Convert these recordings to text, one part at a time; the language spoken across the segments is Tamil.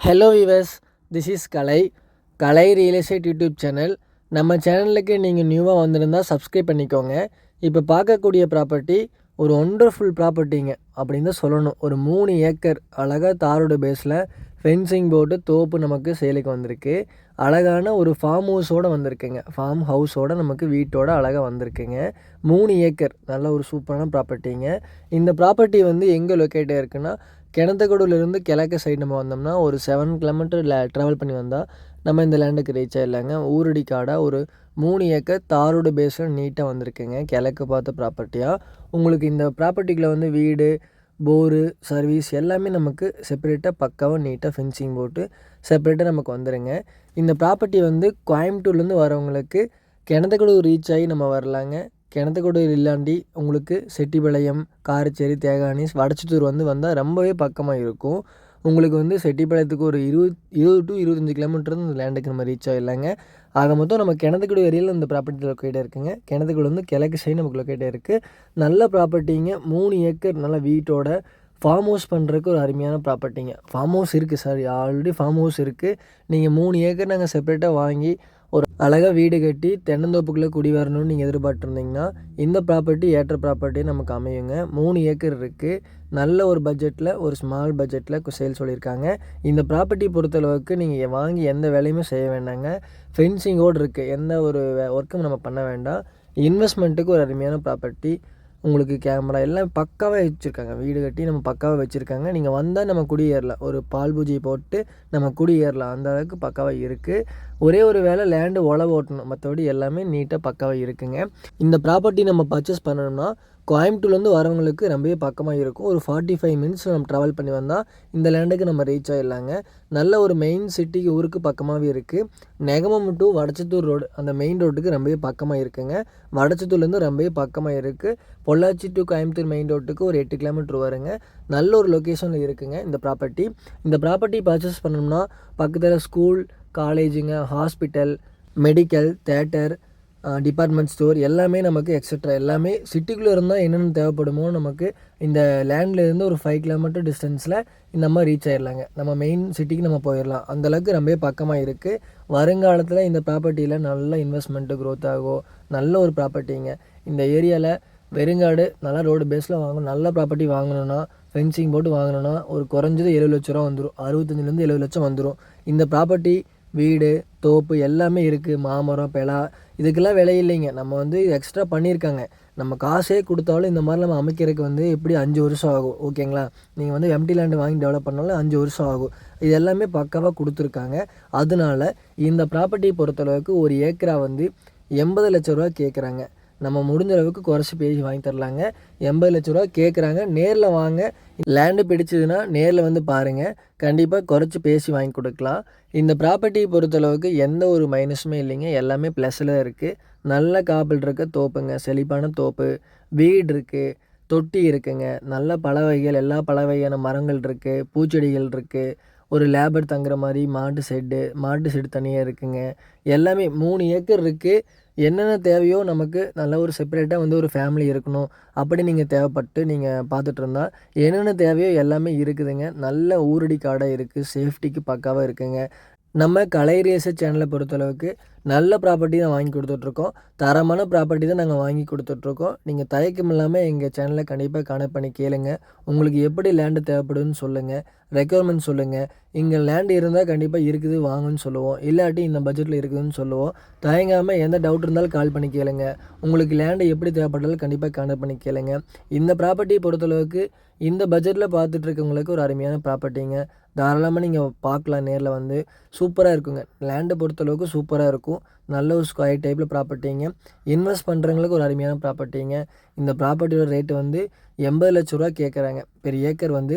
Hello viewers this is Kalai Kalai real estate YouTube channel நம்ம சேனலுக்கு நீங்கள் நியூவாக வந்திருந்தால் சப்ஸ்கிரைப் பண்ணிக்கோங்க. இப்போ பார்க்கக்கூடிய ப்ராப்பர்ட்டி ஒரு ஒண்டர்ஃபுல் ப்ராப்பர்ட்டிங்க அப்படின்னு தான் சொல்லணும். ஒரு மூணு ஏக்கர் அழகாக தாரோட பேஸில் ஃபென்சிங் போட்டு தோப்பு நமக்கு சேலுக்கு வந்திருக்கு. அழகான ஒரு ஃபார்ம் ஹவுஸோடு வந்திருக்குங்க. ஃபார்ம் ஹவுஸோட நமக்கு வீட்டோட அழகாக வந்திருக்குங்க. மூணு ஏக்கர் நல்ல ஒரு சூப்பரான ப்ராப்பர்ட்டிங்க இந்த ப்ராப்பர்ட்டி வந்து எங்கே லொக்கேட்டாக இருக்குன்னா கிணத்துக்கடூலேருந்து கிழக்கு சைடு நம்ம வந்தோம்னா ஒரு செவன் கிலோமீட்டர் ட்ராவல் பண்ணி வந்தால் நம்ம இந்த லேண்டுக்கு ரீச் ஆகிடலாங்க ஊரடி காடாக ஒரு மூணு ஏக்கர் தாரோடு பேஸில் நீட்டாக வந்திருக்குங்க. கிழக்கு பார்த்த ப்ராப்பர்ட்டியாக உங்களுக்கு இந்த ப்ராப்பர்ட்டிக்குள்ள வந்து வீடு போரு சர்வீஸ் எல்லாமே நமக்கு செப்பரேட்டாக பக்காவாக நீட்டாக ஃபென்சிங் போட்டு செப்பரேட்டாக நமக்கு வந்துடுங்க இந்த ப்ராப்பர்ட்டி வந்து கோயம்புத்தூர்லேருந்து வரவங்களுக்கு கிணத்துக்கடூர் ரீச் ஆகி நம்ம வரலாங்க. கிணத்துக்கடூர் இல்லாண்டி உங்களுக்கு செட்டிப்பாளையம் காரச்சேரி தேகானி வடச்சித்தூர் வந்து வந்தால் ரொம்பவே பக்கமாக இருக்கும். உங்களுக்கு வந்து செட்டிப்பாளையத்துக்கு ஒரு இருபது இருபது டு இருபத்தஞ்சி கிலோமீட்டர் இந்த லேண்டுக்கு நம்ம ரீச் ஆகிடலாங்க ஆக மொத்தம் நம்ம கிணத்துக்குடி ஏரியாவில் இந்த ப்ராப்பர்ட்டி லொக்கேட்டாக இருக்குங்க கிணத்துக்குடி வந்து கிழக்கு சைடு நமக்கு லொக்கேட்டாக இருக்குது நல்ல ப்ராப்பர்ட்டிங்க மூணு ஏக்கர் நல்ல வீட்டோட ஃபார்ம் ஹவுஸ் பண்ணுறதுக்கு ஒரு அருமையான ப்ராப்பர்ட்டிங்க ஃபார்ம் ஹவுஸ் இருக்குது சார் ஆல்ரெடி ஃபார்ம் ஹவுஸ் இருக்குது நீங்கள் மூணு ஏக்கர் நாங்கள் செப்பரேட்டாக வாங்கி ஒரு அழகாக வீடு கட்டி தென்னந்தோப்புக்குள்ளே குடி வரணும்னு நீங்கள் எதிர்பார்த்துருந்தீங்கன்னா இந்த ப்ராப்பர்ட்டி ஏற்ற ப்ராப்பர்ட்டி நமக்கு அமையுங்க. மூணு ஏக்கர் இருக்குது நல்ல ஒரு பட்ஜெட்டில் ஒரு ஸ்மால் பட்ஜெட்டில் சேல் சொல்லியிருக்காங்க. இந்த ப்ராப்பர்ட்டி பொறுத்தளவுக்கு நீங்கள் வாங்கி எந்த வேலையுமே செய்ய வேண்டாங்க. ஃபென்சிங்கோடு இருக்குது எந்த ஒரு ஒர்க்கும் நம்ம பண்ண வேண்டாம். இன்வெஸ்ட்மெண்ட்டுக்கு ஒரு அருமையான ப்ராப்பர்ட்டி உங்களுக்கு கேமரா எல்லாம் பக்காவாக வச்சுருக்காங்க. வீடு கட்டி நம்ம பக்காவாக வச்சுருக்காங்க. நீங்கள் வந்தால் நம்ம குடியேறலாம் ஒரு பால் பூஜை போட்டு நம்ம குடியேறலாம் அந்த அளவுக்கு பக்காவாக இருக்குது ஒரே ஒரு வேலை லேண்டு உழவு ஓட்டணும். மற்றபடி எல்லாமே நீட்டாக பக்காவாக இருக்குங்க. இந்த ப்ராப்பர்ட்டி நம்ம பர்ச்சேஸ் பண்ணணும்னா கோயம்புத்தூர்லேருந்து வரவங்களுக்கு ரொம்பவே பக்கமாக இருக்கும். ஒரு ஃபார்ட்டி ஃபைவ் மினிட்ஸ் நம்ம ட்ராவல் பண்ணி வந்தால் இந்த லேண்டுக்கு நம்ம ரீச் ஆகிடலாங்க நல்ல ஒரு மெயின் சிட்டிக்கு ஊருக்கு பக்கமாகவே இருக்குது நெகமம் டு வடச்சத்தூர் ரோடு அந்த மெயின் ரோட்டுக்கு ரொம்பவே பக்கமாக இருக்குங்க. வடச்சத்தூர்லேருந்து ரொம்பவே பக்கமாக இருக்குது பொள்ளாச்சி டு கோயம்புத்தூர் மெயின் ரோட்டுக்கு ஒரு எட்டு கிலோமீட்டர் வருங்க. நல்ல ஒரு லொக்கேஷனில் இருக்குங்க இந்த ப்ராப்பர்ட்டி இந்த ப்ராப்பர்ட்டி பர்ச்சேஸ் பண்ணோம்னா பக்கத்தில் school காலேஜுங்க hospital medical theatre department store எல்லாமே நமக்கு எக்ஸட்ரா எல்லாமே சிட்டிக்குள்ளே இருந்தால் என்னென்ன தேவைப்படுமோ நமக்கு இந்த லேண்ட்லேருந்து ஒரு ஃபைவ் கிலோமீட்டர் டிஸ்டன்ஸில் இந்த மாதிரி ரீச் ஆயிடலாங்க நம்ம மெயின் சிட்டிக்கு நம்ம போயிடலாம் அந்தளவுக்கு ரொம்ப பக்கமாக இருக்குது வருங்காலத்தில் இந்த ப்ராப்பர்ட்டியில் நல்ல இன்வெஸ்ட்மெண்ட்டு க்ரோத் ஆகும் நல்ல ஒரு ப்ராப்பர்ட்டிங்க இந்த ஏரியாவில் வெறுங்காடு நல்லா ரோடு பேஸில் வாங்கணும் நல்ல ப்ராப்பர்ட்டி வாங்கணுன்னா ஃபென்சிங் போட்டு வாங்கணுன்னா ஒரு குறைஞ்சது எழுபது லட்ச ரூபா வந்துடும் அறுபத்தஞ்சிலேருந்து எழுபது லட்சம் வந்துடும் இந்த ப்ராப்பர்ட்டி வீடு தோப்பு எல்லாமே இருக்குது மாமரம் பெலா இதுக்கெல்லாம் விலை இல்லைங்க. நம்ம வந்து எக்ஸ்ட்ரா பண்ணியிருக்காங்க. நம்ம காசே கொடுத்தாலும் இந்த மாதிரி நம்ம அமைக்கிறதுக்கு வந்து எப்படி அஞ்சு வருஷம் ஆகும் ஓகேங்களா? நீங்கள் வந்து எம்டி லேண்டு வாங்கி டெவலப் பண்ணாலும் அஞ்சு வருஷம் ஆகும். இது எல்லாமே பக்காவாக கொடுத்துருக்காங்க. அதனால இந்த ப்ராப்பர்ட்டி பொறுத்தளவுக்கு ஒரு ஏக்கரா வந்து எண்பது லட்ச ரூபா கேட்குறாங்க நம்ம முடிஞ்ச அளவுக்கு குறைச்சி பேசி வாங்கி தரலாங்க. எண்பது லட்ச ரூபா கேட்குறாங்க நேரில் வாங்க. லேண்டு பிடிச்சதுன்னா நேரில் வந்து பாருங்கள் கண்டிப்பாக குறைச்சி பேசி வாங்கி கொடுக்கலாம். இந்த ப்ராப்பர்ட்டியை பொறுத்தளவுக்கு எந்த ஒரு மைனஸுமே இல்லைங்க. எல்லாமே ப்ளஸில் இருக்குது நல்ல காப்பில் இருக்க தோப்புங்க. செழிப்பான தோப்பு. வீடு இருக்குது தொட்டி இருக்குங்க. நல்ல பல வகைகள். எல்லா பல வகையான மரங்கள் இருக்குது பூச்செடிகள் இருக்குது ஒரு லேபர் தங்குற மாதிரி மாட்டு செட்டு மாட்டு செட்டு தனியாக இருக்குங்க. எல்லாமே மூணு ஏக்கர் இருக்குது என்னென்ன தேவையோ நமக்கு நல்ல ஒரு செப்பரேட்டாக வந்து ஒரு ஃபேமிலி இருக்கணும். அப்படி நீங்கள் தேவைப்பட்டு நீங்கள் பார்த்துட்டு இருந்தால் என்னென்ன தேவையோ எல்லாமே இருக்குதுங்க. நல்ல ஊரடி காடாக இருக்குது சேஃப்டிக்கு பக்காவாக இருக்குங்க. நம்ம கலை ரேச சேனலை பொறுத்தளவுக்கு நல்ல ப்ராப்பர்ட்டி தான் வாங்கி கொடுத்துட்ருக்கோம். தரமான ப்ராப்பர்ட்டி தான் நாங்கள் வாங்கி கொடுத்துட்ருக்கோம். நீங்கள் தயக்கம் இல்லாமல் எங்கள் சேனலை கண்டிப்பாக கனெக்ட் பண்ணி கேளுங்க. உங்களுக்கு எப்படி லேண்டு தேவைப்படுதுன்னு சொல்லுங்கள் ரெக்குவயர்மெண்ட் சொல்லுங்கள் இங்கே லேண்டு இருந்தால் கண்டிப்பாக இருக்குது வாங்குன்னு சொல்லுவோம். இல்லாட்டி இந்த பட்ஜெட்டில் இருக்குதுன்னு சொல்லுவோம். தயங்காமல் எந்த டவுட் இருந்தாலும் கால் பண்ணி கேளுங்க. உங்களுக்கு லேண்டு எப்படி தேவைப்பட்டாலும் கண்டிப்பாக கனெக்ட் பண்ணி கேளுங்க. இந்த ப்ராப்பர்ட்டியை பொறுத்தளவுக்கு இந்த பட்ஜெட்டில் பார்த்துட்டு இருக்கவங்களுக்கு ஒரு அருமையான ப்ராப்பர்ட்டிங்க தாராளமாக நீங்கள் பார்க்கலாம் நேரில் வந்து. சூப்பராக இருக்குங்க. லேண்டை பொறுத்தளவுக்கு சூப்பராக இருக்கும். நல்ல ஒரு ஸ்கொயர் டைப்பில் ப்ராப்பர்ட்டிங்க இன்வெஸ்ட் பண்ணுறவங்களுக்கு ஒரு அருமையான ப்ராப்பர்ட்டிங்க இந்த ப்ராப்பர்ட்டியோட ரேட்டு வந்து எண்பது லட்ச ரூபா கேட்குறாங்க பெரிய ஏக்கர் வந்து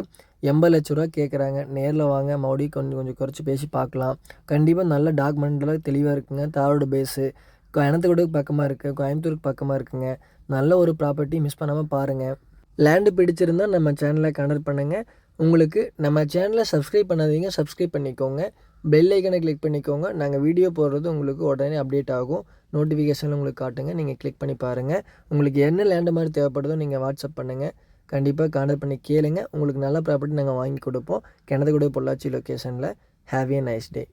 எண்பது லட்ச ரூபா கேட்குறாங்க நேரில் வாங்க மறுபடியும் கொஞ்சம் கொஞ்சம் குறைச்சி பேசி பார்க்கலாம். கண்டிப்பாக நல்ல டாக்குமெண்ட்டில் தெளிவாக இருக்குங்க. தாரோட பேஸு கிணத்துக்கூடக்கு பக்கமாக இருக்குது கோயம்புத்தூருக்கு பக்கமாக இருக்குங்க. நல்ல ஒரு ப்ராப்பர்ட்டி மிஸ் பண்ணாமல் பாருங்கள் லேண்டு பிடிச்சிருந்தால் நம்ம சேனலை கனெக்ட் பண்ணுங்கள் உங்களுக்கு நம்ம சேனலை சப்ஸ்கிரைப் பண்ணாதீங்க சப்ஸ்கிரைப் பண்ணிக்கோங்க. பெல் ஐக்கனை கிளிக் பண்ணிக்கோங்க. நாங்கள் வீடியோ போடுறது உங்களுக்கு உடனே அப்டேட் ஆகும். நோட்டிஃபிகேஷன் உங்களுக்கு காட்டுங்க. நீங்கள் கிளிக் பண்ணி பாருங்கள் உங்களுக்கு என்ன லேண்டு மாதிரி தேவைப்படுதோ நீங்கள் வாட்ஸ்அப் பண்ணுங்கள் கண்டிப்பாக கான்டாக்ட் பண்ணி கேளுங்க. உங்களுக்கு நல்ல ப்ராப்பர்ட்டி நாங்கள் வாங்கி கொடுப்போம். கிணத்துக்குடி பொள்ளாச்சி லொக்கேஷனில் ஹாவ் ஏ நைஸ் டே